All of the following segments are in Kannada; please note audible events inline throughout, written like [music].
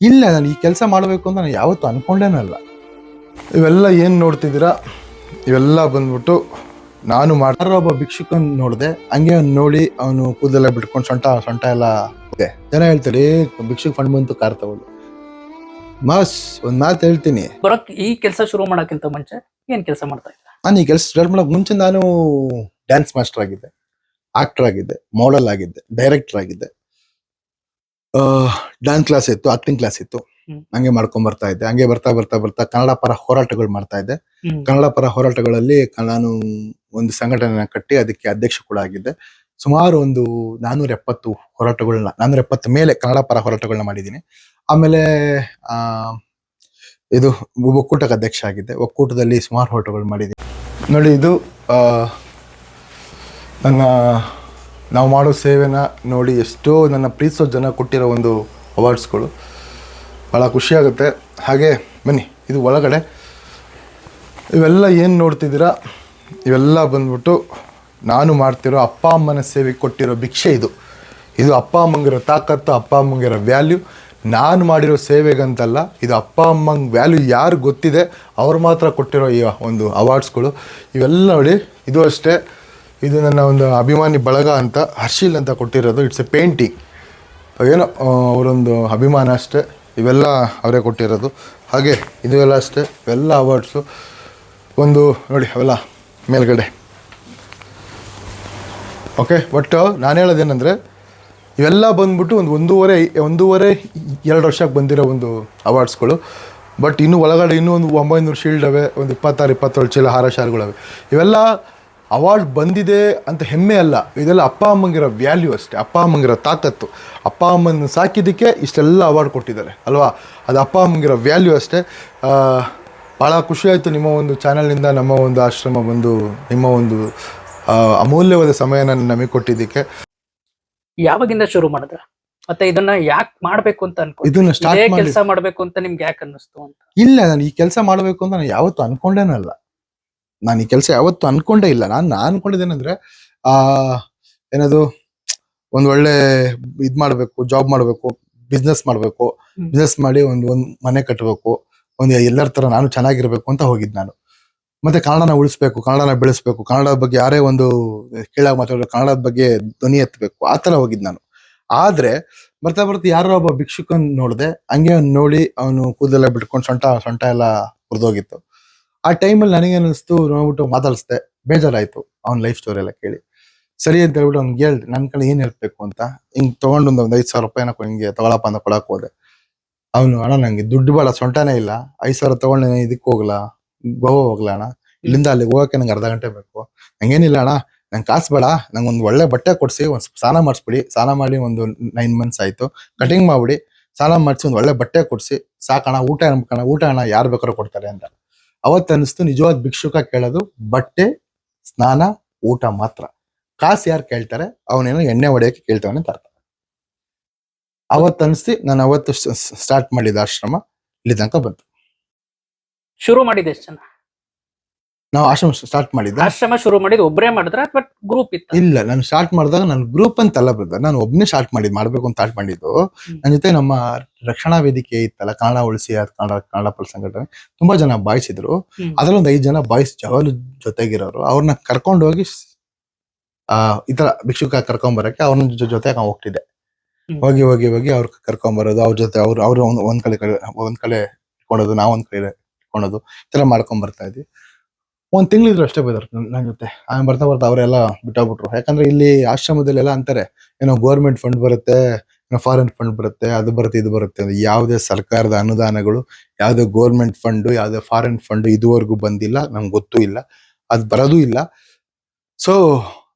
ಇಲ್ಲ ನಾನು ಈ ಕೆಲಸ ಮಾಡಬೇಕು ಅಂತ ನಾನು ಯಾವತ್ತೂ ಅನ್ಕೊಂಡೇನಲ್ಲ ಇವೆಲ್ಲ ಏನು ನೋಡ್ತಿದ್ದೀರಾ? ಇವೆಲ್ಲ ಬಂದ್ಬಿಟ್ಟು ನಾನು ಮಾಡ್ತಾರ ಒಬ್ಬ ಭಿಕ್ಷುಕನ್ ನೋಡಿದೆ ಹಂಗೆ ಅವ್ನು ನೋಡಿ ಅವನು ಕೂದಲೆಲ್ಲ ಬಿಟ್ಕೊಂಡು ಸೊಂಟ ಸೊಂಟ ಎಲ್ಲ ಇದೆ ಜನ ಹೇಳ್ತಾರೆ "ಏ, ಭಿಕ್ಷುಕ್ ಫಂಡ್ ಬಂತು ಕಾರ್ ತಗೊಂಡು ಮಾಸ್ ಒಂದ್ ಮಾತು ಹೇಳ್ತೀನಿ. ಬರೋಕ್ ಈ ಕೆಲಸ ಶುರು ಮಾಡಕ್ಕಿಂತ ಮುಂಚೆ ಏನ್ ಕೆಲಸ ಮಾಡ್ತಾ ಇದ್ದ ನಾನು ಈ ಕೆಲಸ ಸ್ಟಾರ್ಟ್ ಮಾಡೋಕೆ ಮುಂಚೆ ನಾನು ಡ್ಯಾನ್ಸ್ ಮಾಸ್ಟರ್ ಆಗಿದ್ದೆ ಆಕ್ಟರ್ ಆಗಿದ್ದೆ ಮಾಡೆಲ್ ಆಗಿದ್ದೆ ಡೈರೆಕ್ಟರ್ ಆಗಿದ್ದೆ. ಡ್ಯಾನ್ಸ್ ಕ್ಲಾಸ್ ಇತ್ತು ಆಕ್ಟಿಂಗ್ ಕ್ಲಾಸ್ ಇತ್ತು. ಹಂಗೆ ಮಾಡ್ಕೊಂಡ್ ಬರ್ತಾ ಇದ್ದೆ. ಹಂಗೆ ಬರ್ತಾ ಬರ್ತಾ ಬರ್ತಾ ಕನ್ನಡ ಪರ ಹೋರಾಟಗಳು ಮಾಡ್ತಾ ಇದ್ದೆ. ಕನ್ನಡ ಪರ ಹೋರಾಟಗಳಲ್ಲಿ ನಾನು ಒಂದು ಸಂಘಟನೆ ಕಟ್ಟಿ ಅದಕ್ಕೆ ಅಧ್ಯಕ್ಷ ಕೂಡ ಆಗಿದ್ದೆ. ಸುಮಾರು ಒಂದು ನಾನೂರ ಎಪ್ಪತ್ತು ಹೋರಾಟಗಳನ್ನ ನಾನೂರ ಎಪ್ಪತ್ತು ಮೇಲೆ ಕನ್ನಡ ಪರ ಹೋರಾಟಗಳನ್ನ ಮಾಡಿದ್ದೀನಿ. ಆಮೇಲೆ ಆ ಇದು ಒಕ್ಕೂಟಕ್ಕೆ ಅಧ್ಯಕ್ಷ ಆಗಿದ್ದೆ. ಒಕ್ಕೂಟದಲ್ಲಿ ಸುಮಾರು ಹೋರಾಟಗಳು ಮಾಡಿದ್ದೀನಿ. ನೋಡಿ ಇದು ಆ, ನನ್ನ ನಾವು ಮಾಡೋ ಸೇವೆನ ನೋಡಿ ಎಷ್ಟೋ ನನ್ನ ಪ್ರೀತಿಸೋ ಜನ ಕೊಟ್ಟಿರೋ ಒಂದು ಅವಾರ್ಡ್ಸ್ಗಳು ಭಾಳ ಖುಷಿಯಾಗುತ್ತೆ. ಹಾಗೆ ಬನ್ನಿ, ಇದು ಒಳಗಡೆ. ಇವೆಲ್ಲ ಏನು ನೋಡ್ತಿದ್ದೀರಾ? ಇವೆಲ್ಲ ಬಂದ್ಬಿಟ್ಟು ನಾನು ಮಾಡ್ತಿರೋ ಅಪ್ಪ ಅಮ್ಮನ ಸೇವೆಗೆ ಕೊಟ್ಟಿರೋ ಭಿಕ್ಷೆ ಇದು. ಇದು ಅಪ್ಪ ಅಮ್ಮಂಗಿರೋ ತಾಕತ್ತು, ಅಪ್ಪ ಅಮ್ಮಂಗಿರೋ ವ್ಯಾಲ್ಯೂ ನಾನು ಮಾಡಿರೋ ಸೇವೆಗಂತಲ್ಲ, ಇದು ಅಪ್ಪ ಅಮ್ಮಂಗೆ ವ್ಯಾಲ್ಯೂ ಯಾರು ಗೊತ್ತಿದೆ, ಅವ್ರು ಮಾತ್ರ ಕೊಟ್ಟಿರೋ ಈ ಒಂದು ಅವಾರ್ಡ್ಸ್ಗಳು ಇವೆಲ್ಲ ನೋಡಿ, ಇದು ಅಷ್ಟೇ. ಇದು ನನ್ನ ಒಂದು ಅಭಿಮಾನಿ ಬಳಗ ಅಂತ, ಹರ್ಷಿಲ್ ಅಂತ ಕೊಟ್ಟಿರೋದು. ಇಟ್ಸ್ ಎ ಪೇಂಟಿಂಗ್ ಏನೋ ಅವರೊಂದು ಅಭಿಮಾನ ಅಷ್ಟೇ. ಇವೆಲ್ಲ ಅವರೇ ಕೊಟ್ಟಿರೋದು. ಹಾಗೆ ಇದು ಎಲ್ಲ ಅಷ್ಟೇ ಇವೆಲ್ಲ ಅವಾರ್ಡ್ಸು ಒಂದು, ನೋಡಿ, ಅವೆಲ್ಲ ಮೇಲ್ಗಡೆ. ಓಕೆ ಬಟ್ ನಾನು ಹೇಳೋದೇನೆಂದರೆ, ಇವೆಲ್ಲ ಬಂದ್ಬಿಟ್ಟು ಒಂದು ಒಂದೂವರೆ ಒಂದೂವರೆ, ಎರಡು ವರ್ಷಕ್ಕೆ ಬಂದಿರೋ ಒಂದು ಅವಾರ್ಡ್ಸ್ಗಳು ಬಟ್ ಇನ್ನೂ ಒಳಗಡೆ ಇನ್ನೂ ಒಂದು ಒಂಬೈನೂರು ಶೀಲ್ಡ್ ಅವೆ, ಒಂದು ಇಪ್ಪತ್ತಾರು, ಇಪ್ಪತ್ತೇಳು ಚೀಲ ಹಾರ ಶಾರ್ಗಳವೆ ಇವೆಲ್ಲ ಅವಾರ್ಡ್ ಬಂದಿದೆ ಅಂತ ಹೆಮ್ಮೆ ಅಲ್ಲ. ಇದೆಲ್ಲ ಅಪ್ಪ ಅಮ್ಮಂಗಿರೋ ವ್ಯಾಲ್ಯೂ ಅಷ್ಟೇ. ಅಪ್ಪ ಅಮ್ಮಂಗಿರೋ ತಾಕತ್ತು. ಅಪ್ಪ ಅಮ್ಮನ ಸಾಕಿದ್ದಕ್ಕೆ ಇಷ್ಟೆಲ್ಲ ಅವಾರ್ಡ್ ಕೊಟ್ಟಿದ್ದಾರೆ. ಅಲ್ವಾ? ಅದು ಅಪ್ಪ ಅಮ್ಮಂಗಿರೋ ವ್ಯಾಲ್ಯೂ ಅಷ್ಟೇ. ಆ, ಭಾಳ ಖುಷಿ ಆಯಿತು ನಿಮ್ಮ ಒಂದು ಚಾನಲ್ನಿಂದ ನಮ್ಮ ಒಂದು ಆಶ್ರಮ ಬಂದು ನಿಮ್ಮ ಒಂದು ಅಮೂಲ್ಯವಾದ ಸಮಯನ ನಮಗೆ ಕೊಟ್ಟಿದ್ದಕ್ಕೆ. ಯಾವಾಗಿಂದ ಶುರು ಮಾಡಿದ್ರ? ಮತ್ತೆ ಇದನ್ನ ಯಾಕೆ ಮಾಡ್ಬೇಕು ಅಂತ ಅನ್ಕೊ ಇದನ್ನ ಸ್ಟಾರ್ಟ್ ಕೆಲಸ ಮಾಡ್ಬೇಕು ಅಂತ ನಿಮ್ಗೆ ಯಾಕೆ ಅನ್ನಿಸ್ತು ಅಂತ? ಇಲ್ಲ ನಾನು ಈ ಕೆಲಸ ಮಾಡ್ಬೇಕು ಅಂತ ನಾನು ಯಾವತ್ತೂ ಅನ್ಕೊಂಡೇನಲ್ಲ ನಾನು ಈ ಕೆಲಸ ಯಾವತ್ತು ಅನ್ಕೊಂಡೇ ಇಲ್ಲ. ನಾನು ನಾನು ಅನ್ಕೊಂಡಿದ್ದೇನೆಂದ್ರೆ ಆ ಏನದು ಒಂದ್ ಒಳ್ಳೆ ಇದ್ ಮಾಡ್ಬೇಕು ಜಾಬ್ ಮಾಡ್ಬೇಕು ಬಿಸ್ನೆಸ್ ಮಾಡ್ಬೇಕು. ಬಿಸ್ನೆಸ್ ಮಾಡಿ ಒಂದು ಒಂದ್ ಮನೆ ಕಟ್ಟಬೇಕು ಒಂದು ಎಲ್ಲರ ತರ ನಾನು ಚೆನ್ನಾಗಿರ್ಬೇಕು ಅಂತ ಹೋಗಿದ್ ನಾನು. ಮತ್ತೆ ಕನ್ನಡನ ಉಳಿಸ್ಬೇಕು ಕನ್ನಡನ ಬೆಳೆಸ್ಬೇಕು ಕನ್ನಡದ ಬಗ್ಗೆ ಯಾರೇ ಒಂದು ಕೀಳಾಗಿ ಮಾತಾಡೋ ಕನ್ನಡದ ಬಗ್ಗೆ ಧ್ವನಿ ಎತ್ತಬೇಕು ಆ ತರ ಹೋಗಿದ್ ನಾನು. ಆದ್ರೆ ಬರ್ತಾ ಬರ್ತಾ ಯಾರೋ ಒಬ್ಬ ಭಿಕ್ಷುಕನ್ ನೋಡಿದೆ ಹಂಗೆ ಅವ್ನು ನೋಡಿ ಅವನು ಕೂದಲೆಲ್ಲ ಬಿಟ್ಕೊಂಡು ಸೊಂಟ ಸೊಂಟ ಎಲ್ಲ ಹುರಿದೋಗಿತ್ತು. ಆ ಟೈಮಲ್ಲಿ ನನಗೆ ಅನ್ನಿಸ್ತು ನೋಡ್ಬಿಟ್ಟು ಮಾತಾಡಿಸ್ದೆ, ಬೇಜಾರಾಯ್ತು ಅವ್ನ ಲೈಫ್ ಸ್ಟೋರಿ ಎಲ್ಲ ಕೇಳಿ. ಸರಿ ಅಂತ ಹೇಳ್ಬಿಟ್ಟು ಅವ್ನಿಗೆ ಹೇಳ್ದೆ ನನ್ನ ಕಡೆ ಏನು ಹೇಳ್ಬೇಕು ಅಂತ? ಹಿಂಗೆ ತೊಗೊಂಡು ಒಂದು ಐದು ಸಾವಿರ ರೂಪಾಯಿನ ಹಿಂಗೆ ತಗೊಳಪ್ಪ ಅಂತ ಕೊಡಕ್ಕೆ ಹೋದೆ. ಅವನು, ಅಣ್ಣ ನನಗೆ ದುಡ್ಡು ಬೇಡ, ಸೊಂಟನೇ ಇಲ್ಲ. ಐದು ಸಾವಿರ ತಗೊಂಡು ಇದಕ್ಕೆ ಹೋಗ್ಲಾ? ಗೋವಾ ಹೋಗ್ಲಾ ಅಣ್ಣ? ಇಲ್ಲಿಂದ ಅಲ್ಲಿಗೆ ಹೋಗಕ್ಕೆ ನಂಗೆ ಅರ್ಧ ಗಂಟೆ ಬೇಕು. ಹಂಗೇನಿಲ್ಲ ಅಣ್ಣ, ನಂಗೆ ಕಾಸು ಬೇಡ, ನಂಗೆ ಒಂದು ಒಳ್ಳೆ ಬಟ್ಟೆ ಕೊಡ್ಸಿ, ಒಂದು ಸ್ನಾನ ಮಾಡಿಸ್ಬಿಡಿ. ಸ್ನಾನ ಮಾಡಿ ಒಂದು ನೈನ್ ಮಂತ್ಸ್ ಆಯ್ತು. ಕಟಿಂಗ್ ಮಾಡಿಬಿಡಿ. ಸ್ನಾನ ಮಾಡಿಸಿ ಒಂದು ಒಳ್ಳೆ ಬಟ್ಟೆ ಕೊಡ್ಸಿ. ಸಾಕಣ ಊಟ ಅನ್ಕಣ ಊಟ ಅಣ್ಣ, ಯಾರು ಬೇಕಾದ್ರೂ ಕೊಡ್ತಾರೆ ಅಂತ. ಅವತ್ತು ಅನಿಸ್ತು ನಿಜವಾದ ಭಿಕ್ಷುಕ ಕೇಳೋದು, ಬಟ್ಟೆ, ಸ್ನಾನ, ಊಟ ಮಾತ್ರ. ಕಾಸು ಯಾರು ಕೇಳ್ತಾರೆ? ಅವನೇನೋ ಎಣ್ಣೆ ಹೊಡೆಯೋಕೆ ಕೇಳ್ತಾವನೆ ಅಂತ ಅರ್ಥ. ಅವತ್ತು ಅನಿಸ್ತಿ ನಾನು ಅವತ್ತು ಸ್ಟಾರ್ಟ್ ಮಾಡಿದ ಆಶ್ರಮ ಇಲ್ಲಿ ತನಕ ಬಂತು. ಶುರು ಮಾಡಿದೆ ಎಷ್ಟು ಜನ? ನಾವು ಆಶ್ರಮ ಸ್ಟಾರ್ಟ್ ಮಾಡಿದ್ದೆ. ಆಶ್ರಮ ಶುರು ಮಾಡಿದ್ ಒಬ್ರೇ ಮಾಡಿದ್ರ ಬಟ್ ಗ್ರೂಪ್ ಇತ್ತು? ಇಲ್ಲ ನಾನು ಸ್ಟಾರ್ಟ್ ಮಾಡಿದಾಗ ನಾನು ಗ್ರೂಪ್ ಅಂತಲ್ಲ ಬಂದ ನಾನು ಒಬ್ನೇ ಸ್ಟಾರ್ಟ್ ಮಾಡಿದ್ ಮಾಡ್ಬೇಕು ಅಂತ ಸ್ಟಾರ್ಟ್ ಮಾಡಿದ್ದು. ನನ್ನ ಜೊತೆ ನಮ್ಮ ರಕ್ಷಣಾ ವೇದಿಕೆ ಇತ್ತಲ್ಲ ಕನ್ನಡ ಉಳಿಸಿ ಅದ್ ಕನ್ನಡ ಕನ್ನಡ ಪಲ್ ಸಂಘಟನೆ ತುಂಬಾ ಜನ ಬಾಯ್ಸ್ ಇದ್ರು. ಅದ್ರಲ್ಲಿ ಒಂದು ಐದು ಜನ ಬಾಯ್ಸ್ ಜವಾಲು ಜೊತೆಗಿರೋರು. ಅವ್ರನ್ನ ಕರ್ಕೊಂಡು ಹೋಗಿ ಆ ಈ ತರ ಭಿಕ್ಷುಕ ಕರ್ಕೊಂಡ್ ಬರಕ್ಕೆ ಅವ್ರನ್ನ ಜೊತೆ ನಾವು ಹೋಗ್ತಿದ್ದೆ. ಹೋಗಿ ಹೋಗಿ ಹೋಗಿ ಅವ್ರ ಕರ್ಕೊಂಡ್ ಬರೋದು ಅವ್ರ ಜೊತೆ ಅವ್ರು ಅವ್ರು ಒಂದ್ ಕಡೆ ಕಡೆ ಒಂದ್ ಕಡೆ ಇಟ್ಕೊಳೋದು ನಾವ್ ಒಂದ್ ಕಡೆ ಇಟ್ಕೊಳೋದು ಈ ತರ ಮಾಡ್ಕೊಂಡ್ ಬರ್ತಾ ಇದ್ವಿ. ಒಂದ್ ತಿಂಗಳಿದ್ರು ಅಷ್ಟೇ ಬೈದ್ರು ನನ್ನ ಜೊತೆ. ಆಮೇಲೆ ಬರ್ತಾ ಬರ್ತಾ ಅವರೆಲ್ಲ ಬಿಟ್ಟೋಗ್ಬಿಟ್ರು. ಯಾಕಂದ್ರೆ ಇಲ್ಲಿ ಆಶ್ರಮದಲ್ಲಿ ಎಲ್ಲ ಅಂತಾರೆ ಏನೋ ಗೌರ್ಮೆಂಟ್ ಫಂಡ್ ಬರುತ್ತೆ ಏನೋ ಫಾರಿನ್ ಫಂಡ್ ಬರುತ್ತೆ ಅದು ಬರುತ್ತೆ ಇದು ಬರುತ್ತೆ ಅಂತ. ಯಾವುದೇ ಸರ್ಕಾರದ ಅನುದಾನಗಳು ಯಾವುದೇ ಗೌರ್ಮೆಂಟ್ ಫಂಡ್ ಯಾವುದೇ ಫಾರಿನ್ ಫಂಡ್ ಇದುವರೆಗೂ ಬಂದಿಲ್ಲ ನಮ್ಗೆ ಗೊತ್ತೂ ಇಲ್ಲ ಅದು ಬರೋದೂ ಇಲ್ಲ. ಸೊ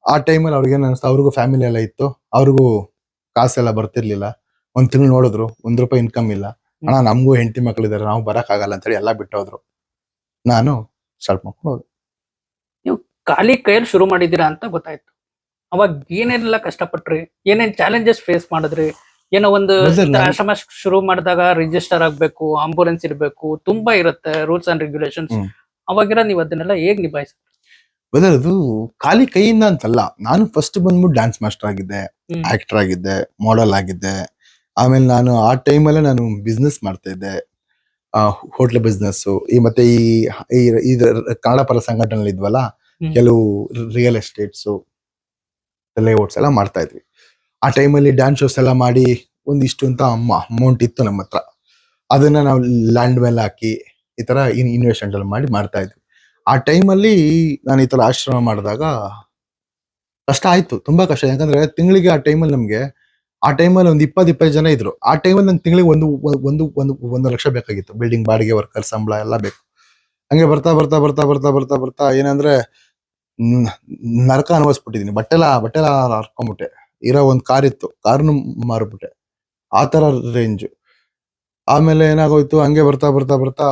ಆ ಟೈಮಲ್ಲಿ ಅವ್ರಿಗೆ ಏನು ಅನಿಸ್ತು ಅವ್ರಿಗೂ ಫ್ಯಾಮಿಲಿ ಎಲ್ಲ ಇತ್ತು ಅವ್ರಿಗೂ ಕಾಸೆಲ್ಲ ಬರ್ತಿರ್ಲಿಲ್ಲ. ಒಂದ್ ತಿಂಗಳು ನೋಡಿದ್ರು ಒಂದ್ ರೂಪಾಯಿ ಇನ್ಕಮ್ ಇಲ್ಲ. ಅಣ್ಣ ನಮಗೂ ಹೆಂಡತಿ ಮಕ್ಕಳಿದ್ದಾರೆ ನಾವು ಬರಕ್ಕಾಗಲ್ಲ ಅಂತೇಳಿ ಎಲ್ಲ ಬಿಟ್ಟೋದ್ರು. ನಾನು ಸ್ಟಾರ್ಟ್ ಮಾಡ್ಕೊಂಡು ಹೋದೆ. ಖಾಲಿ ಕೈಯಲ್ಲಿ ಶುರು ಮಾಡಿದ್ದೀರಾ ಅಂತ ಗೊತ್ತಾಯ್ತು. ಅವಾಗ ಏನೇನೆಲ್ಲ ಕಷ್ಟಪಟ್ರಿ? ಏನೇನ್ ಚಾಲೆಂಜಸ್ ಫೇಸ್ ಮಾಡಿದ್ರಿ? ಏನೋ ಒಂದು ಆಶ್ರಮ ಶುರು ಮಾಡಿದಾಗ ರಿಜಿಸ್ಟರ್ ಆಗ್ಬೇಕು ಆಂಬುಲೆನ್ಸ್ ಇರಬೇಕು ತುಂಬಾ ಇರುತ್ತೆ ರೂಲ್ಸ್ ಅಂಡ್ ರೆಗ್ಯುಲೇಷನ್ಸ್. ಅವಾಗಿರ ನೀವು ಅದನ್ನೆಲ್ಲ ಹೇಗ್ ನಿಭಾಯಿಸ ಬ್ರದರ್ ಅದು ಖಾಲಿ ಕೈಯಿಂದ ಅಂತಲ್ಲ ನಾನು ಫಸ್ಟ್ ಬಂದ್ಬಿಟ್ಟು ಡ್ಯಾನ್ಸ್ ಮಾಸ್ಟರ್ ಆಗಿದ್ದೆ ಆಕ್ಟರ್ ಆಗಿದ್ದೆ ಮಾಡೆಲ್ ಆಗಿದ್ದೆ. ಆಮೇಲೆ ನಾನು ಆ ಟೈಮಲ್ಲೇ ನಾನು ಬಿಸ್ನೆಸ್ ಮಾಡ್ತಾ ಇದ್ದೆ. ಹೋಟ್ಲ್ ಬಿಸ್ನೆಸ್ ಈ ಮತ್ತೆ ಈ ಕನ್ನಡ ಪರ ಸಂಘಟನೆ ಇದ್ವಲ್ಲ. ಕೆಲವು ರಿಯಲ್ ಎಸ್ಟೇಟ್ಸ್ ಲೇಔಟ್ಸ್ ಎಲ್ಲ ಮಾಡ್ತಾ ಇದ್ವಿ. ಆ ಟೈಮಲ್ಲಿ ಡ್ಯಾನ್ಸ್ ಶೋಸ್ ಎಲ್ಲ ಮಾಡಿ ಒಂದಿಷ್ಟು ಅಂತ ಅಮೌಂಟ್ ಇತ್ತು ನಮ್ಮ ಹತ್ರ. ಅದನ್ನ ನಾವು ಲ್ಯಾಂಡ್ ಮೇಲೆ ಹಾಕಿ ಈ ತರ ಇನ್ವೆಸ್ಟ್ಮೆಂಟ್ ಎಲ್ಲ ಮಾಡಿ ಮಾಡ್ತಾ ಇದ್ವಿ. ಆ ಟೈಮಲ್ಲಿ ನಾನು ಈ ತರ ಆಶ್ರಮ ಮಾಡಿದಾಗ ಕಷ್ಟ ಆಯ್ತು, ತುಂಬಾ ಕಷ್ಟ. ಯಾಕಂದ್ರೆ ತಿಂಗಳಿಗೆ ಆ ಟೈಮಲ್ಲಿ ನಮ್ಗೆ, ಆ ಟೈಮಲ್ಲಿ ಒಂದು ಇಪ್ಪತ್ತು ಇಪ್ಪತ್ತು ಜನ ಇದ್ರು. ಆ ಟೈಮಲ್ಲಿ ನಂಗೆ ತಿಂಗಳಿಗೆ ಒಂದು ಒಂದು ಒಂದು ಒಂದು ಲಕ್ಷ ಬೇಕಾಗಿತ್ತು. ಬಿಲ್ಡಿಂಗ್ ಬಾಡಿಗೆ ವರ್ಕರ್ ಸಂಬಳ ಎಲ್ಲ ಬೇಕು. ಹಂಗೆ ಬರ್ತಾ ಬರ್ತಾ ಬರ್ತಾ ಬರ್ತಾ ಬರ್ತಾ ಬರ್ತಾ ಏನಂದ್ರೆ ನರಕ ಅನುಭವಿಸ್ಬಿಟ್ಟಿದೀನಿ. ಬಟ್ಟೆ ಎಲ್ಲ ಹರ್ಕೊಂಡ್ಬಿಟ್ಟೆ ಇರೋ ಒಂದ್ ಕಾರ್ ಇತ್ತು. ಕಾರ್ನು ಮಾರ್ಬಿಟ್ಟೆ. ಆ ತರ ರೇಂಜ್. ಆಮೇಲೆ ಏನಾಗೋಯ್ತು? ಹಂಗೆ ಬರ್ತಾ ಬರ್ತಾ ಬರ್ತಾ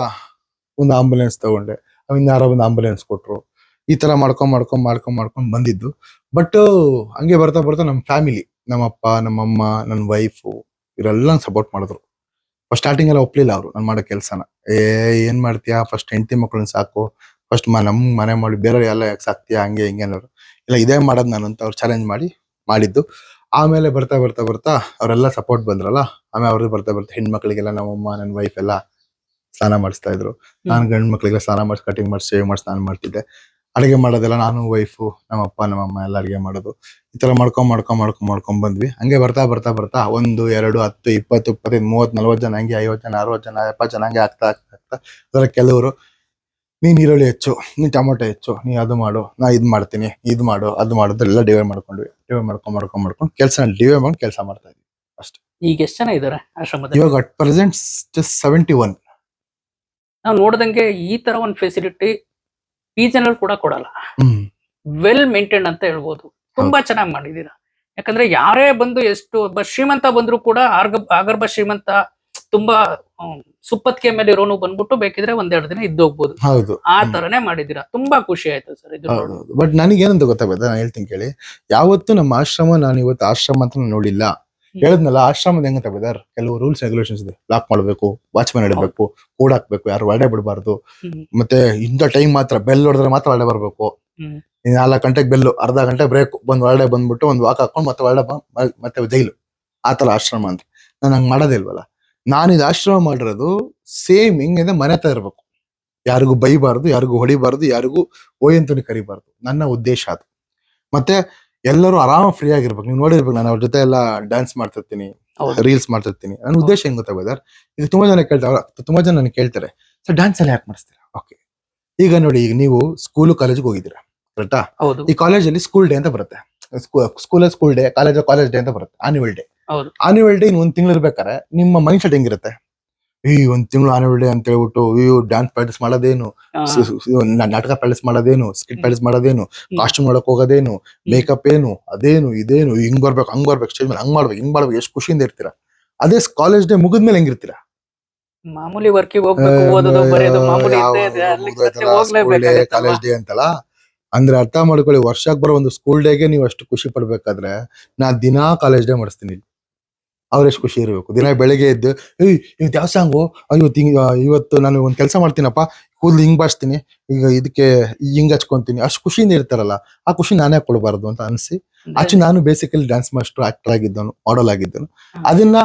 ಒಂದು ಆಂಬುಲೆನ್ಸ್ ತಗೊಂಡೆ. ಅವಿಂದ ಯಾರೋ ಒಂದು ಆಂಬುಲೆನ್ಸ್ ಕೊಟ್ರು. ಈ ತರ ಮಾಡ್ಕೊಂಡ್ ಮಾಡ್ಕೊಂಡ್ ಮಾಡ್ಕೊಂಡ್ ಮಾಡ್ಕೊಂಡ್ ಬಂದಿದ್ದು. ಬಟ್ ಹಂಗೆ ಬರ್ತಾ ಬರ್ತಾ ನಮ್ಮ ಫ್ಯಾಮಿಲಿ ನಮ್ಮಪ್ಪ ನಮ್ಮಮ್ಮ ನನ್ನ ವೈಫು ಇವರೆಲ್ಲ ಸಪೋರ್ಟ್ ಮಾಡಿದ್ರು. ಫಸ್ಟ್ ಸ್ಟಾರ್ಟಿಂಗ್ ಎಲ್ಲ ಒಪ್ಲಿಲ್ಲ ಅವರು ನಾನು ಮಾಡೋ ಕೆಲಸನ. ಏ, ಏನ್ ಮಾಡ್ತೀಯಾ? ಫಸ್ಟ್ ಹೆಂಡತಿ ಮಕ್ಕಳನ್ನ ಸಾಕು. ಫಸ್ಟ್ ನಮ್ ಮನೆ ಮಾಡಿ ಬೇರೆ ಎಲ್ಲ ಯಾಕೆ ಸಾಕ್ತೀಯಾ ಹಂಗೆ ಹಿಂಗೆ ಅನ್ನೋರು. ಇಲ್ಲ ಇದೇ ಮಾಡೋದು ನಾನು ಅಂತ ಅವ್ರು ಚಾಲೆಂಜ್ ಮಾಡಿ ಮಾಡಿದ್ದು. ಆಮೇಲೆ ಬರ್ತಾ ಬರ್ತಾ ಬರ್ತಾ ಅವರೆಲ್ಲ ಸಪೋರ್ಟ್ ಬಂದ್ರಲ್ಲ ಆಮೇಲೆ ಅವ್ರದ್ದು ಬರ್ತಾ ಬರ್ತಾ ಹೆಣ್ಮಕ್ಳಿಗೆಲ್ಲ ನಮ್ಮಮ್ಮ ನನ್ನ ವೈಫ್ ಎಲ್ಲ ಸ್ನಾನ ಮಾಡಿಸ್ತಾ ಇದ್ರು. ನಾನು ಗಂಡ್ ಮಕ್ಳಿಗೆಲ್ಲ ಸ್ನಾನ ಮಾಡಿಸಿ ಕಟಿಂಗ್ ಮಾಡಿಸಿ ಸೇವ್ ಮಾಡಿ ಸ್ನಾನ ಮಾಡ್ತಿದ್ದೆ. ಅಡುಗೆ ಮಾಡೋದೆಲ್ಲ ನಾನು ವೈಫು ನಮ್ಮಪ್ಪ ನಮ್ಮಮ್ಮ ಎಲ್ಲ ಅಡುಗೆ ಮಾಡೋದು. ಈ ತರ ಮಾಡ್ಕೊಂಡ್ ಮಾಡ್ಕೊಂಡ್ ಮಾಡ್ಕೊಂಡ್ ಮಾಡ್ಕೊಂಡ್ ಬಂದ್ವಿ. ಹಂಗೆ ಬರ್ತಾ ಬರ್ತಾ ಬರ್ತಾ ಒಂದು ಎರಡು ಹತ್ತು ಇಪ್ಪತ್ತು ಇಪ್ಪತ್ತೈದು ಮೂವತ್ ನಲ್ವತ್ತು ಜನ ಹಂಗೆ ಐವತ್ತು ಜನ ಅರವತ್ತು ಜನ ಎಪ್ಪತ್ತು ಜನ ಹಂಗೆ ಆಗ್ತಾ ಆಗ್ತಾ ಆಗ್ತಾ ಅದರ ಕೆಲವರು ನೀನ್ ಈರುಳ್ಳಿ ಹೆಚ್ಚು ನೀನ್ ಟೊಮೊಟೊ ಹೆಚ್ಚು ನೀ ಅದು ಮಾಡು ನಾ ಇದ್ ಮಾಡ್ತೀನಿ ಇದ್ ಮಾಡು ಅದು ಎಲ್ಲ ಡಿವೈಡ್ ಮಾಡ್ಕೊಂಡ್ವಿ. ಡಿವೈಡ್ ಮಾಡ್ಕೊಂಡ್ ಮಾಡ್ಕೊಂಡ್ ಮಾಡ್ಕೊಂಡು ಕೆಲಸ ಡಿವೈಡ್ ಮಾಡಿ ಕೆಲಸ ಮಾಡ್ತಾ ಇದ್ವಿ ಈಗ ಎಷ್ಟು ಜನ ಇದ್ದಾರೆ ಆಶ್ರಮದಲ್ಲಿ? ಇವಾಗ ಅಟ್ ಪ್ರೆಸೆಂಟ್ ಸೆವೆಂಟಿ ಒನ್ ನಾವು ನೋಡ್ದಂಗೆ ಈ ತರ ಒಂದು ಫೆಸಿಲಿಟಿ ಈ ಜನರು ಕೂಡ ಕೊಡಲ್ಲ. ವೆಲ್ ಮೇಂಟೈನ್ ಅಂತ ಹೇಳ್ಬೋದು. ತುಂಬಾ ಚೆನ್ನಾಗಿ ಮಾಡಿದೀರಾ. ಯಾಕಂದ್ರೆ ಯಾರೇ ಬಂದು ಎಷ್ಟು ಒಬ್ಬ ಶ್ರೀಮಂತ ಬಂದ್ರು ಕೂಡ ಆರ್ಗ ಆಗರ್ಭ ಶ್ರೀಮಂತ ತುಂಬಾ ಸುಪ್ಪತ್ತಿಗೆ ಮೇಲೆ ಇರೋನು ಬಂದ್ಬಿಟ್ಟು ಬೇಕಿದ್ರೆ ಒಂದೆರಡು ದಿನ ಇದ್ದೋಗ್ಬೋದು ಹೌದು. ಆ. ತರನೇ ಮಾಡಿದೀರಾ ತುಂಬಾ ಖುಷಿ ಆಯ್ತು ಸರ್ ಇದು. ಹೌದು. ಬಟ್ ನನಗೆ ಏನಂತ ಗೊತ್ತಾಗುತ್ತೆ ನಾನು ಹೇಳ್ತೀನಿ ಕೇಳಿ. ಯಾವತ್ತು ನಮ್ಮ ಆಶ್ರಮ ನಾನು ಇವತ್ತು ಆಶ್ರಮ ಅಂತ ನಾನು ನೋಡಿಲ್ಲ. ಹೇಳದ್ನಲ್ಲ ಆಶ್ರಮದ ಹೆಂಗಂತ ತಗೋದಾರ್ ಕೆಲವು ರೂಲ್ಸ್ ರೆಗ್ಯುಲೇಷನ್ಸ್ ಇದೆ. ಲಾಕ್ ಮಾಡ್ಬೇಕು ವಾಚ್ಮನ್ ಇಡಬೇಕು ಕೂಡ ಹಾಕ್ಬೇಕು ಯಾರು ಒಳಗಡೆ ಬಿಡಬಾರ್ದು. ಮತ್ತೆ ಇಂಥ ಟೈಮ್ ಮಾತ್ರ ಬೆಲ್ ಹೊಡೆದ್ರೆ ಮಾತ್ರ ಒಳಗಡೆ ಬರ್ಬೇಕು. ನಾಲ್ಕು ಗಂಟೆಗೆ ಬೆಲ್ಲು ಅರ್ಧ ಗಂಟೆ ಬ್ರೇಕ್ ಬಂದ್ ಒಳಗಡೆ ಬಂದ್ಬಿಟ್ಟು ಒಂದು ವಾಕ್ ಹಾಕೊಂಡು ಮತ್ತೆ ಒಳಗಡೆ ಬ- ಮತ್ತೆ ಜೈಲು ಆ ತರ ಆಶ್ರಮ ಅಂತ. ನಾನು ಹಂಗ್ ಮಾಡೋದೇ ಇಲ್ವಲ್ಲ? ನಾನು ಇದು ಆಶ್ರಮ ಮಾಡಿರೋದು ಸೇಮ್ ಹಿಂಗಿದೆ ಮನೆ ತರ ಇರಬೇಕು. ಯಾರಿಗೂ ಬೈಬಾರ್ದು ಯಾರಿಗೂ ಹೊಡಿಬಾರ್ದು ಯಾರಿಗೂ ಓಯ್ ಅಂತಲೂ ಕರಿಬಾರ್ದು. ನನ್ನ ಉದ್ದೇಶ ಅದು. ಮತ್ತೆ ಎಲ್ಲರೂ ಆರಾಮ ಫ್ರೀ ಆಗಿರ್ಬೇಕು. ನೀವು ನೋಡಿರ್ಬೇಕು ನಾನು ಅವ್ರ ಜೊತೆ ಎಲ್ಲ ಡ್ಯಾನ್ಸ್ ಮಾಡ್ತಿರ್ತೀನಿ. ರೀಲ್ಸ್ ಮಾಡ್ತಿರ್ತೀನಿ. ನನ್ನ ಉದ್ದೇಶ ಹೆಂಗ್ ಗೊತ್ತಾ ಬ್ರದರ್ ಈಗ ತುಂಬಾ ಜನ ಕೇಳ್ತಾರೆ ತುಂಬಾ ಜನ ನನಗೆ ಕೇಳ್ತಾರೆ ಸರ್ ಡ್ಯಾನ್ಸ್ ಎಲ್ಲ ಯಾಕೆ ಮಾಡಿಸ್ತೀರಾ? ಓಕೆ ಈಗ ನೋಡಿ ಈಗ ನೀವು ಸ್ಕೂಲು ಕಾಲೇಜ್ಗೆ ಹೋಗಿದ್ದೀರಾ ಕರೆಕ್ಟಾ ಈ ಕಾಲೇಜಲ್ಲಿ ಸ್ಕೂಲ್ ಡೇ ಅಂತ ಬರುತ್ತೆ. School school day college college day ಅಂತ ಬರುತ್ತೆ ಆನ್ಯುವಲ್ ಡೇ. ಆನ್ಯುವಲ್ ಡೇ ಒಂದ್ ತಿಂಗಳು ಇರ್ಬೇಕಾರೆ ನಿಮ್ಮ ಮೈಂಡ್ ಸೆಟ್ ಹೆಂಗಿರುತ್ತೆ? ಈ ಒಂದ್ ತಿಂಗಳು ಆನ್ಯುವಲ್ ಡೇ ಅಂತ ಹೇಳ್ಬಿಟ್ಟು ಅಯ್ಯೋ ಡ್ಯಾನ್ಸ್ ಪ್ರಾಕ್ಟೀಸ್ ಮಾಡೋದೇನು? ನಾಟಕ ಪ್ರಾಕ್ಟೀಸ್ ಮಾಡೋದೇನು? ಸ್ಕಿಟ್ ಪ್ರಾಕ್ಟೀಸ್ ಮಾಡೋದೇನು? ಕಾಸ್ಟ್ಯೂಮ್ ಮಾಡಕ್ ಹೋಗೋದೇನು? ಮೇಕಪ್ ಏನು? ಅದೇನು? ಇದೇನು? ಹಿಂಗ್ ಬರ್ಬೇಕು ಹಂಗ್ ಬರ್ಬೇಕು ಸ್ಟೇಜ್ ಮೇಲೆ ಹಂಗ್ ಮಾಡ್ಬೇಕು ಹಿಂಗ್ ಮಾಡ್ಬೇಕು ಎಷ್ಟು ಖುಷಿಯಿಂದ ಇರ್ತೀರಾ? ಅದೇ ಕಾಲೇಜ್ ಡೇ ಮುಗಿದ್ಮೇಲೆ ಹೆಂಗಿರ್ತೀರಾ? ಮಾಮೂಲಿ ವರ್ಕಿಗೆ ಹೋಗ್ಬೇಕು ಓದೋದು ಬರೆಯೋದು ಮಾಮೂಲಿ ಇದೆ ಅಲ್ಲಿ ಮತ್ತೆ ಕಾಲೇಜ್ ಡೇ ಅಂತಲ್ಲ? ಅಂದ್ರೆ ಅರ್ಥ ಮಾಡ್ಕೊಳ್ಳಿ ವರ್ಷಕ್ಕೆ ಬರೋ ಒಂದು ಸ್ಕೂಲ್ ಡೇಗೆ ನೀವು ಅಷ್ಟು ಖುಷಿ ಪಡ್ಬೇಕಾದ್ರೆ ನಾ ದಿನಾ ಕಾಲೇಜ್ ಡೇ ಮಾಡಿಸ್ತೀನಿ. ಇಲ್ಲಿ. ಅವ್ರ ಎಷ್ಟು ಖುಷಿ ಇರಬೇಕು. ದಿನ ಬೆಳಿಗ್ಗೆ ಎದ್ದು ಏಯ್ ಇವತ್ತು ಯಾವ ಸಾಂಗು ಇವತ್ತು ಹಿಂಗ್ ಇವತ್ತು ನಾನು ಒಂದ್ ಕೆಲಸ ಮಾಡ್ತೀನಪ್ಪ. ಕೂದಲು ಹಿಂಗ್ ಬಾಚ್ತೀನಿ. ಈಗ ಇದಕ್ಕೆ ಹಿಂಗ್ ಹಚ್ಕೊಂತೀನಿ. ಅಷ್ಟು ಖುಷಿಯಿಂದ ಇರ್ತಾರಲ್ಲ. ಆ ಖುಷಿ ನಾನೇ ಕೊಡಬಾರ್ದು ಅಂತ ಅನ್ಸಿ ಆಚೆ ನಾನು ಬೇಸಿಕಲಿ ಡ್ಯಾನ್ಸ್ ಮಾಸ್ಟರ್ ಆಕ್ಟರ್ ಆಗಿದ್ದನು ಮಾಡಲ್ ಆಗಿದ್ದನು. ಅದನ್ನ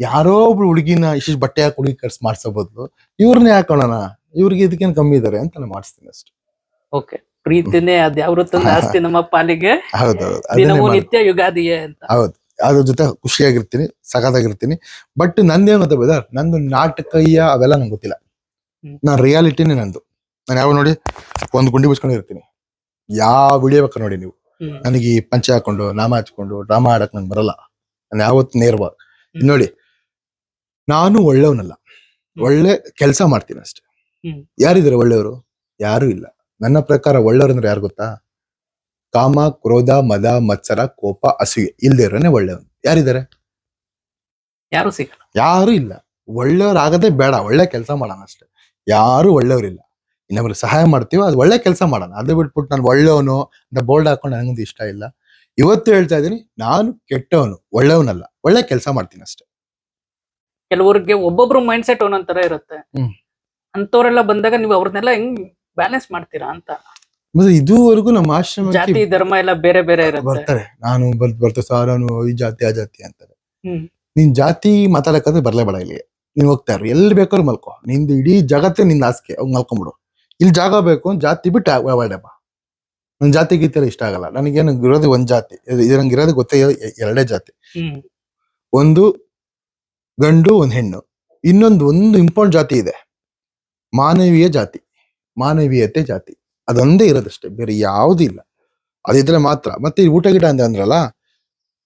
ಯಾರೋ ಒಬ್ರು ಹುಡುಗಿನ ಇಷ್ಟು ಬಟ್ಟೆ ಹಾಕಿ ಹುಡುಗಿ ಕರ್ಸ್ ಮಾಡ್ಸೋ ಬದಲು ಇವ್ರನ್ನೇ ಹಾಕೋಣ ಇವ್ರಿಗೆ ಇದಕ್ಕೇನು ಕಮ್ಮಿ ಇದಾರೆ ಅಂತ ನಾನು ಮಾಡಿಸ್ತೀನಿ ಅಷ್ಟೇ. ಓಕೆ ಪ್ರೀತಿನೇ ಅದ್ಯಾವ್ರು ತಂದ ಆಸ್ತಿ [laughs] ನಮ್ಮ ಪಾಲಿಗೆ ಹೌದೌದು. ದಿನವೂ ನಿತ್ಯ ಯುಗಾದಿಯೇ ಅಂತ. ಹೌದು. ಅದ್ರ ಜೊತೆ ಖುಷಿಯಾಗಿರ್ತೀನಿ ಸಖತ್ತಾಗಿರ್ತೀನಿ. ಬಟ್ ನಂದೇನು ಗೊತ್ತಾ ಬೇದಾರ್ ನಂದು ನಾಟಕೀಯ ಅವೆಲ್ಲ ನಂಗೆ ಗೊತ್ತಿಲ್ಲ. ನಾನು ರಿಯಾಲಿಟಿನೇ ನಂದು. ನಾನು ಯಾವಾಗ ನೋಡಿ ಒಂದು ಗುಂಡಿ ಬಿಚ್ಕೊಂಡಿರ್ತೀನಿ ಯಾವ ವಿಡಿಯೋ ಬೇಕಾದ್ರೆ ನೋಡಿ ನೀವು. ನನಗೆ ಈ ಪಂಚೆ ಹಾಕೊಂಡು ನಾಮ ಹಚ್ಕೊಂಡು ಡ್ರಾಮಾ ಆಡಕ್ ನಂಗೆ ಬರಲ್ಲ. ನಾನು ಯಾವತ್ತು ನೇರವಾಗಿ. ನೋಡಿ ನಾನು ಒಳ್ಳೆಯವನಲ್ಲ. ಒಳ್ಳೆ ಕೆಲಸ ಮಾಡ್ತೀನಿ ಅಷ್ಟೇ. ಯಾರಿದ್ರೆ ಯಾರಿದ್ದಾರೆ ಒಳ್ಳೆಯವರು? ಯಾರು ಇಲ್ಲ. ನನ್ನ ಪ್ರಕಾರ ಒಳ್ಳೆಯವ್ರಂದ್ರೆ ಯಾರು ಗೊತ್ತಾ? ಕಾಮ ಕ್ರೋಧ ಮದ ಮತ್ಸರ ಕೋಪ ಅಸೂಯೆ ಇಲ್ದಿರೋನೆ ಒಳ್ಳೆಯವನು. ಯಾರಿದ್ದಾರೆ? ಯಾರು ಸಿಗಲ್ಲ ಯಾರು ಇಲ್ಲ. ಒಳ್ಳೆಯವರಾಗದೇ ಬೇಡ. ಒಳ್ಳೆ ಕೆಲಸ ಮಾಡೋಣ ಅಷ್ಟೇ. ಯಾರು ಒಳ್ಳೆಯವರಿಲ್ಲ. ಇನ್ನೊಬ್ರಿಗೆ ಸಹಾಯ ಮಾಡ್ತೀವಿ ಅದು ಒಳ್ಳೆ ಕೆಲಸ ಮಾಡೋಣ. ಅದು ಬಿಟ್ಬಿಟ್ಟು ನಾನು ಒಳ್ಳೆಯವನು ಅಂತ ಬೋರ್ಡ್ ಹಾಕೊಂಡು ನನಗಂತೂ ಇಷ್ಟ ಇಲ್ಲ. ಇವತ್ತು ಹೇಳ್ತಾ ಇದ್ದೀನಿ ನಾನು ಕೆಟ್ಟವನು ಒಳ್ಳೆಯವನಲ್ಲ. ಒಳ್ಳೆ ಕೆಲಸ ಮಾಡ್ತೀನಿ ಅಷ್ಟೇ. ಕೆಲವರಿಗೆ ಒಬ್ಬೊಬ್ರು ಮೈಂಡ್ ಸೆಟ್ ಒಂದೊಂದ್ ಇರುತ್ತೆ. ಹ್ಮ್. ಅಂತವ್ರೆಲ್ಲ ಬಂದಾಗ ನೀವು ಅವ್ರನ್ನೆಲ್ಲ ಹೆಂಗ್ ಬ್ಯಾಲೆನ್ಸ್ ಮಾಡ್ತೀರಾ ಅಂತ. ಮತ್ತೆ ಇದುವರೆಗೂ ನಮ್ಮ ಆಶ್ರಮ ಜಾತಿ ಧರ್ಮ ಎಲ್ಲ ಬೇರೆ ಬೇರೆ ಇರುತ್ತೆ. ಬರ್ತಾರೆ. ನಾನು ಬರ್ತ ಬರ್ತಾ ಸಾರ್ ನಾನು ಈ ಜಾತಿ ಆ ಜಾತಿ ಅಂತಾರೆ. ಹ್ಮ್. ನಿನ್ ಜಾತಿ ಮಾತಾಡಕಂದ್ರೆ ಬರ್ಲೇ ಬೇಡ ಇಲ್ಲಿ ನೀನ್ ಹೋಗ್ತಾ ಇರು. ಎಲ್ಲಿ ಬೇಕಾದ್ರೂ ಮಲ್ಕೋ. ನಿಂದು ಇಡೀ ಜಗತ್ತೇ ನಿನ್ನ ಹಾಸಿಗೆ. ಅವ್ ಮಲ್ಕೊಂಬಿಡು. ಇಲ್ಲಿ ಜಾಗ ಬೇಕು ಜಾತಿ ಬಿಟ್ಟು ಅವಾಯ್ಡ್ ಬಾ ನನ್ ಜಾತಿ ಗೀತೆ ಇಷ್ಟ ಆಗಲ್ಲ. ನನಗೇನು ಇರೋದು ಒಂದ್ ಜಾತಿ. ಇದು ನಂಗೆ ಇರೋದು ಗೊತ್ತೇ ಎರಡೇ ಜಾತಿ. ಒಂದು ಗಂಡು ಒಂದು ಹೆಣ್ಣು. ಇನ್ನೊಂದು ಒಂದು ಇಂಪಾರ್ಟೆಂಟ್ ಜಾತಿ ಇದೆ. ಮಾನವೀಯ ಜಾತಿ. ಮಾನವೀಯತೆ ಜಾತಿ. ಅದೊಂದೇ ಇರೋದಷ್ಟೇ ಬೇರೆ ಯಾವುದೂ ಇಲ್ಲ. ಅದಿದ್ರೆ ಮಾತ್ರ. ಮತ್ತೆ ಈ ಊಟ ಗಿಟ ಅಂತ ಅಂದ್ರಲ್ಲ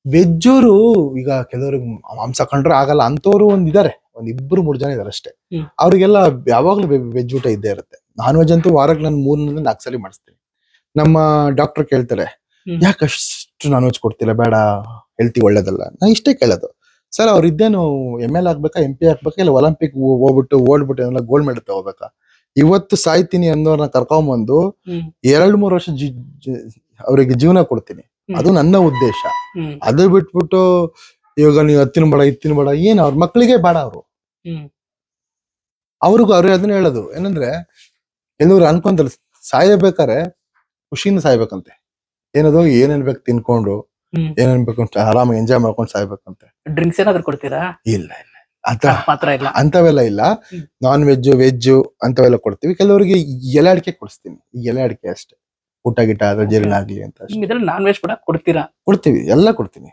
ವೆಜ್ಜೋರು ಈಗ ಕೆಲವ್ರಿಗೆ ಮಾಂಸ ಕಂಡ್ರೆ ಆಗಲ್ಲ ಅಂತವ್ರು ಒಂದ್ ಇದಾರೆ ಒಂದ್ ಇಬ್ರು ಮೂರು ಜನ ಇದಾರೆ ಅಷ್ಟೇ. ಅವ್ರಿಗೆಲ್ಲ ಯಾವಾಗ್ಲೂ ವೆಜ್ ಊಟ ಇದ್ದೇ ಇರುತ್ತೆ. ನಾನ್ ವೆಜ್ ಅಂತೂ ವಾರಕ್ಕೆ ನಾನು ಮೂರರಿಂದ ನಾಲ್ಕು ಸಲ ಮಾಡಿಸ್ತೀನಿ. ನಮ್ಮ ಡಾಕ್ಟರ್ ಕೇಳ್ತಾರೆ. ಯಾಕೆ ಅಷ್ಟು ನಾನ್ ವೆಜ್ ಕೊಡ್ತಿಲ್ಲ ಬೇಡ ಹೆಲ್ತಿ ಒಳ್ಳೇದಲ್ಲ. ನಾ ಇಷ್ಟೇ ಕೇಳೋದು. ಸರ್ ಅವ್ರ ಇದ್ದೇನು ಎಂ ಎಲ್ ಆಗ್ಬೇಕಾ ಎಂ ಪಿ ಆಗ್ಬೇಕಾ ಇಲ್ಲ ಒಲಿಂಪಿಕ್ ಹೋಗ್ಬಿಟ್ಟು ಓಡ್ಬಿಟ್ಟು ಗೋಲ್ಡ್ ಮೆಡಲ್ ತಗೋಬೇಕಾ? ಇವತ್ತು ಸಾಯ್ತೀನಿ ಅನ್ನೋರ್ನ ಕರ್ಕೊಂಬಂದು ಎರಡ್ ಮೂರು ವರ್ಷ ಜಿ- ಜಿ- ಅವರಿಗೆ ಜೀವನ ಕೊಡ್ತೀನಿ. ಅದು ನನ್ನ ಉದ್ದೇಶ. ಹ್ಮ್. ಅದು ಬಿಟ್ಬಿಟ್ಟು ಇವಾಗ ನೀವು ಹತ್ತಿನ ಬೇಡ ಇತ್ತಿನ ಬೇಡ ಏನ್ ಅವ್ರ ಮಕ್ಕಳಿಗೆ ಬೇಡ ಅವರು. ಹ್ಮ್. ಅವ್ರಿಗೂ ಅವ್ರು ಅದನ್ನ ಹೇಳೋದು. ಏನಂದ್ರೆ ಎಲ್ಲರೂ ಅನ್ಕೊಂತಾರೆ ಸಾಯಬೇಕಾರೆ ಖುಷಿಯಿಂದ ಸಾಯ್ಬೇಕಂತೆ. ಏನದು ಏನೇನ್ ಬೇಕು ತಿನ್ಕೊಂಡು ಹ್ಮ್. ಏನೇನ್ ಬೇಕು ಅಂತ ಆರಾಮಾಗಿ ಎಂಜಾಯ್ ಮಾಡ್ಕೊಂಡು ಸಾಯ್ಬೇಕಂತೆ. ಡ್ರಿಂಕ್ಸ್ ಏನಾದ್ರು ಕೊಡ್ತೀರಾ? ಇಲ್ಲ ಇಲ್ಲ. ಮಾತ್ರ ಇಲ್ಲ. ಅಂತವೆಲ್ಲ ಇಲ್ಲ. ನಾನ್ ವೆಜ್ ವೆಜ್ ಅಂತವೆಲ್ಲ ಕೊಡ್ತೀವಿ. ಕೆಲವರಿಗೆ ಎಲೆ ಅಡಿಕೆ ಕೊಡಿಸ್ತೀನಿ. ಈ ಎಲೆ ಅಡಿಕೆ ಅಷ್ಟೇ. ಊಟ ಗಿಟ ಆದ್ರೆ ಜೀರ್ಣ ಆಗ್ಲಿ ಅಂತ ಇದ್ರಲ್ಲಿ ನಾನ್ ವೆಜ್ ಕೂಡ ಕೊಡ್ತೀರಾ? ಕೊಡ್ತೀವಿ. ಎಲ್ಲ ಕೊಡ್ತೀನಿ.